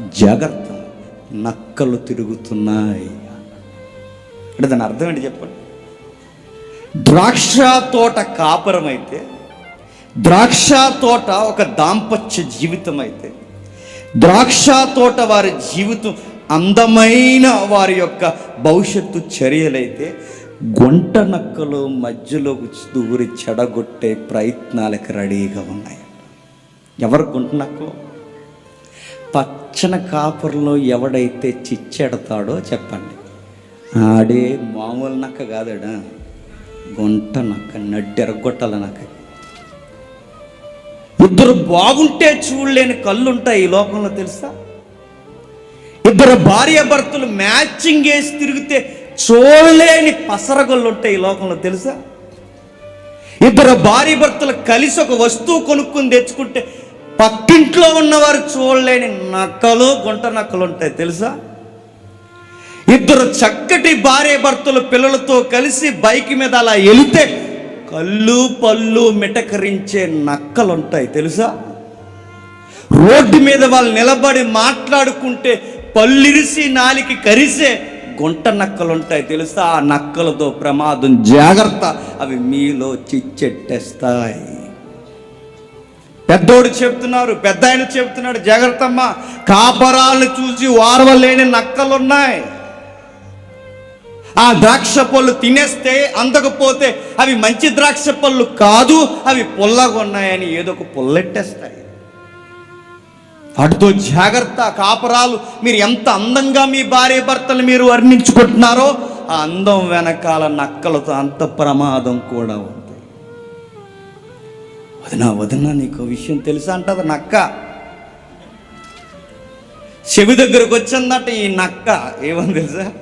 జాగ్రత్త. నక్కలు తిరుగుతున్నాయి. అంటే దాని అర్థం ఏంటి చెప్పండి? ద్రాక్ష తోట కాపురం అయితే ద్రాక్ష తోట ఒక దాంపత్య జీవితం అయితే ద్రాక్ష తోట వారి జీవితం అందమైన వారి యొక్క భవిష్యత్తు చర్యలైతే గుంట నక్కలు మధ్యలో దూరి చెడగొట్టే ప్రయత్నాలకు రెడీగా ఉన్నాయి. ఎవరు గుంట నక్కలు? పచ్చని కాపురంలో ఎవడైతే చిచ్చెడతాడో చెప్పండి. ఆడే మామూలు నక్క కాదడా? గుంట నక్క నడ్డెరగొట్టాల నక్క. ఇద్దరు బాగుంటే చూడలేని కళ్ళు ఉంటాయి ఈ లోకంలో తెలుసా? ఇద్దరు భార్య భర్తలు మ్యాచింగ్ వేసి తిరిగితే చూడలేని పసరగళ్ళు ఉంటాయి ఈ లోకంలో తెలుసా? ఇద్దరు భార్య భర్తలు కలిసి ఒక వస్తువు కొనుక్కుని తెచ్చుకుంటే పక్కింట్లో ఉన్నవారు చూడలేని నక్కలు గుంట నక్కలు ఉంటాయి తెలుసా? ఇద్దరు చక్కటి భార్య భర్తలు పిల్లలతో కలిసి బైక్ మీద అలా వెళితే కళ్ళు పళ్ళు మిటకరించే నక్కలు ఉంటాయి తెలుసా? రోడ్డు మీద వాళ్ళు నిలబడి మాట్లాడుకుంటే పల్లిరిసి నాలికి కరిసే గుంట నక్కలు ఉంటాయి తెలుసా? ఆ నక్కలతో ప్రమాదం జాగ్రత్త అవి మీలో చిచ్చెట్టేస్తాయి. పెద్దోడు చెప్తున్నారు పెద్ద ఆయన చెప్తున్నాడు జాగ్రత్తమ్మ కాపరాలను చూసి వారవలేని నక్కలున్నాయి. ఆ ద్రాక్ష పళ్ళు తినేస్తే అందకపోతే అవి మంచి ద్రాక్ష పళ్ళు కాదు అవి పుల్లగా ఉన్నాయని ఏదో ఒక పుల్లెట్టేస్తాయి. వాటితో జాగ్రత్త కాపరాలు మీరు ఎంత అందంగా మీ భార్య భర్తలు మీరు వర్ణించుకుంటున్నారో ఆ అందం వెనకాల నక్కలతో అంత ప్రమాదం కూడా ఉంది. వదిన వదినా నీకు విషయం తెలుసా అంటది నక్క చెవి దగ్గరకు వచ్చిందట ఈ నక్క. ఏమని తెలుసా?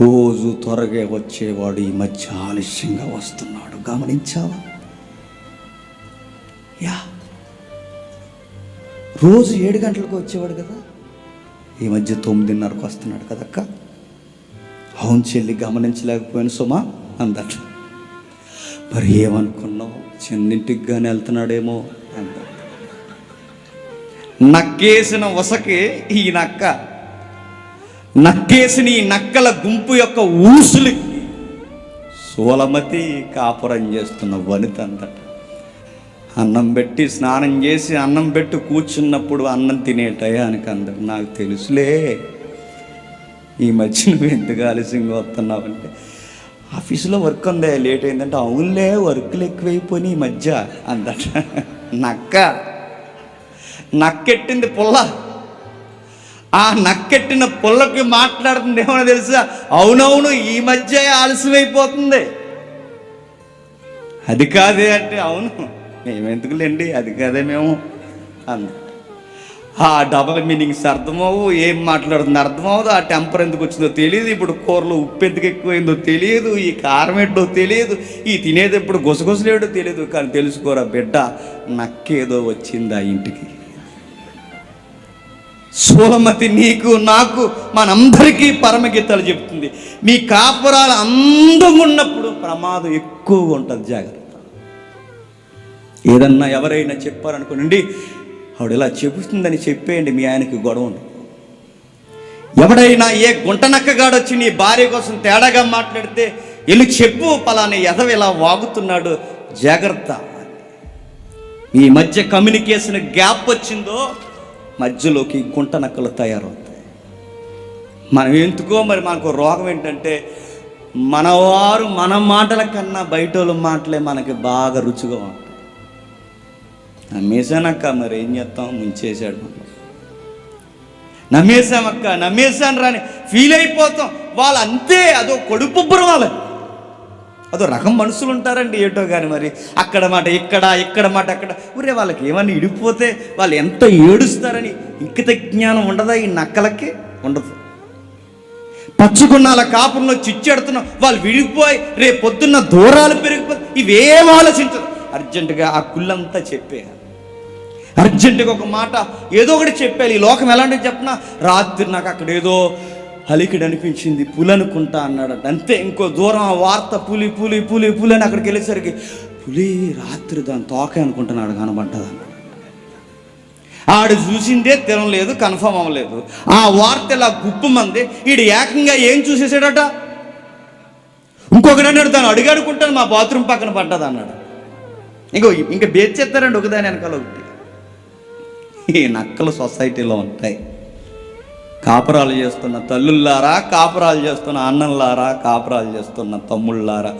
రోజు త్వరగా వచ్చేవాడు ఈ మధ్య ఆలస్యంగా వస్తున్నాడు. గమనించావా? యా. రోజు ఏడు గంటలకు వచ్చేవాడు కదా. ఈ మధ్య తొమ్మిదిన్నరకు వస్తున్నాడు కదక్క. అవును చెల్లి గమనించలేకపోయాను సుమా అందట. మరి ఏమనుకున్నావు? చిన్నింటికి కానీ వెళ్తున్నాడేమో అంత నక్కేసిన వసకి ఈ నక్క. నక్కేసిన ఈ నక్కల గుంపు యొక్క ఊసులకి సోలమతి కాపురం చేస్తున్న వనిత అంతట అన్నం పెట్టి స్నానం చేసి అన్నం పెట్టి కూర్చున్నప్పుడు అన్నం తినే టయానికి అందరు నాకు తెలుసులే ఈ మధ్య నువ్వు ఎందుకు ఆలస్యంగా వస్తున్నావు? అంటే ఆఫీసులో వర్క్ ఉందే? లేట్ అయిందంటే అవునులే వర్క్లు ఎక్కువైపోయి ఈ మధ్య అందట. నక్క. నక్కెట్టింది పుల్ల. ఆ నక్కెట్టిన పుల్లకి మాట్లాడుతుంది ఏమైనా తెలుసా? అవునవును ఈ మధ్య ఆలస్యమైపోతుంది. అది కాదే అంటే అవును. మేమెందుకులేండి అది కాదే మేము అంద. ఆ డబల్ మీనింగ్స్ అర్థమవు ఏం మాట్లాడుతుంది అర్థమవుదు? ఆ టెంపర్ ఎందుకు వచ్చిందో తెలియదు ఇప్పుడు కూరలో ఉప్పు ఎందుకు ఎక్కువైందో తెలియదు ఈ కారం ఏంటో తెలియదు ఈ తినేది ఎప్పుడు గుసగుసలేడో తెలియదు కానీ తెలుసుకోరా బిడ్డ నక్కేదో వచ్చింది ఆ ఇంటికి? సోలమతి నీకు నాకు మనందరికీ పరమగీతాలు చెప్తుంది. మీ కాపురాలు అందమున్నప్పుడు ఉన్నప్పుడు ప్రమాదం ఎక్కువగా ఉంటుంది జాగ్రత్త. ఏదన్నా ఎవరైనా చెప్పారనుకోనండి ఆవిడ ఇలా చెబుతుందని చెప్పేయండి మీ ఆయనకి గొడవ ఎవడైనా ఏ గుంటనక్కగాడొచ్చి నీ భార్య కోసం తేడాగా మాట్లాడితే వెళ్ళి చెప్పు పలాని ఎదవ ఇలా వాగుతున్నాడు జాగ్రత్త. ఈ మధ్య కమ్యూనికేషన్ గ్యాప్ వచ్చిందో మధ్యలోకి గుంట నక్కలు తయారవుతాయి. మనం ఎందుకో మరి మనకు రోగం ఏంటంటే మనవారు మన మాటల కన్నా బయట వాళ్ళ మాటలే మనకి బాగా రుచిగా ఉంటాయి. నమ్మేశానక్క మరి ఏం చేస్తాం? ముంచేశాడు నమ్మేశామక్క నమ్మేశాను రాని ఫీల్ అయిపోతాం. వాళ్ళు అంతే అదో కొడుపుబ్బరు వాళ్ళు. అదో రకం మనుషులు ఉంటారండి ఏటో కానీ మరి. అక్కడ మాట ఇక్కడ ఇక్కడ మాట అక్కడ. ఊరే వాళ్ళకి ఏమన్నా ఇడిపోతే వాళ్ళు ఎంత ఏడుస్తారని ఇంకిత జ్ఞానం ఉండదా ఈ నక్కలకి? ఉండదు. పచ్చుకున్నాల కాపురంలో చిచ్చెడుతున్నాం. వాళ్ళు విడిపోయి రేపు పొద్దున్న దూరాలు పెరిగిపోయి ఇవేం ఆలోచించదు అర్జెంటుగా ఆ కుళ్ళంతా చెప్పేయాలి. అర్జెంటుగా ఒక మాట ఏదో ఒకటి చెప్పాలి. ఈ లోకం ఎలాంటిది చెప్పినా? రాత్రి నాకు అక్కడ ఏదో అలికిడి అనిపించింది. పులి అనుకుంటా అన్నాడు అంతే ఇంకో దూరం ఆ వార్త పులి పులి పులి పులి అని అక్కడికి వెళ్ళేసరికి పులి రాత్రి దాని తోకే అనుకుంటున్నాడు కనబడ్డది అన్నాడు ఆడు చూసిందే తినలేదు కన్ఫర్మ్ అవ్వలేదు. ఆ వార్త ఇలా గుప్పమంది ఈడు ఏకంగా ఏం చూసేసాడట? ఇంకొకటి అన్నాడు తను అడిగాడుకుంటాను మా బాత్రూమ్ పక్కన పడ్డది అన్నాడు. ఇంకో ఇంకా బేచేస్తారండి ఒకదాని వెనకాల ఒకటి. ఈ నక్కలు సొసైటీలో ఉంటాయి. కాపురాలు చేస్తున్న తల్లుల్లారా కాపురాలు చేస్తున్న అన్నంలారా కాపురాలు చేస్తున్న తమ్ముళ్ళారా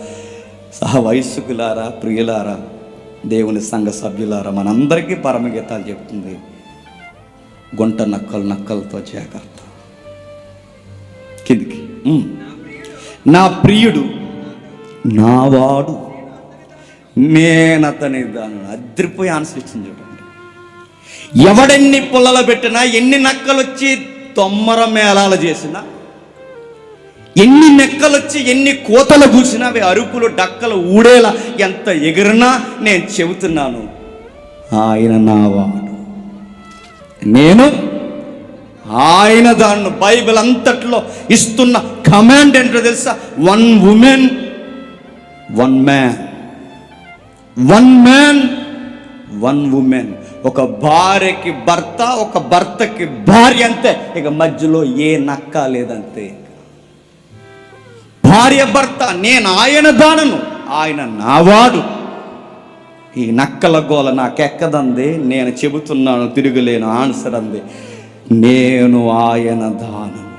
సహ వయస్సుకులారా ప్రియులారా దేవుని సంఘ సభ్యులారా మనందరికీ పరమగీతాలు చెప్తుంది. గుంట నక్కలు నక్కలతో జాగ్రత్త కిందికి. నా ప్రియుడు నావాడు నేనతని దాని అద్రిపోయి ఆన్సర్ ఇచ్చింది చూడండి ఎవడెన్ని పుల్లలు పెట్టినా ఎన్ని నక్కలు వచ్చి తొమ్మర మేళాలు చేసినా ఎన్ని నెక్కలు వచ్చి ఎన్ని కోతలు కూసినా అవి అరుపులు డక్కలు ఊడేలా ఎంత ఎగిరినా నేను చెబుతున్నాను ఆయన నావాడు నేను ఆయన దాన్ని బైబిల్ అంతట్లో ఇస్తున్న కమాండ్ ఏంటో తెలుసా? One woman one man. One man one woman ఒక భార్యకి భర్త ఒక భర్తకి భార్య అంతే ఇక మధ్యలో ఏ నక్క లేదంతే. భార్య భర్త నేను ఆయన దానను ఆయన నావాడు. ఈ నక్కల గోల నాకెక్కదంది నేను చెబుతున్నాను తిరుగులేను ఆన్సర్ అంది. నేను ఆయన దానను.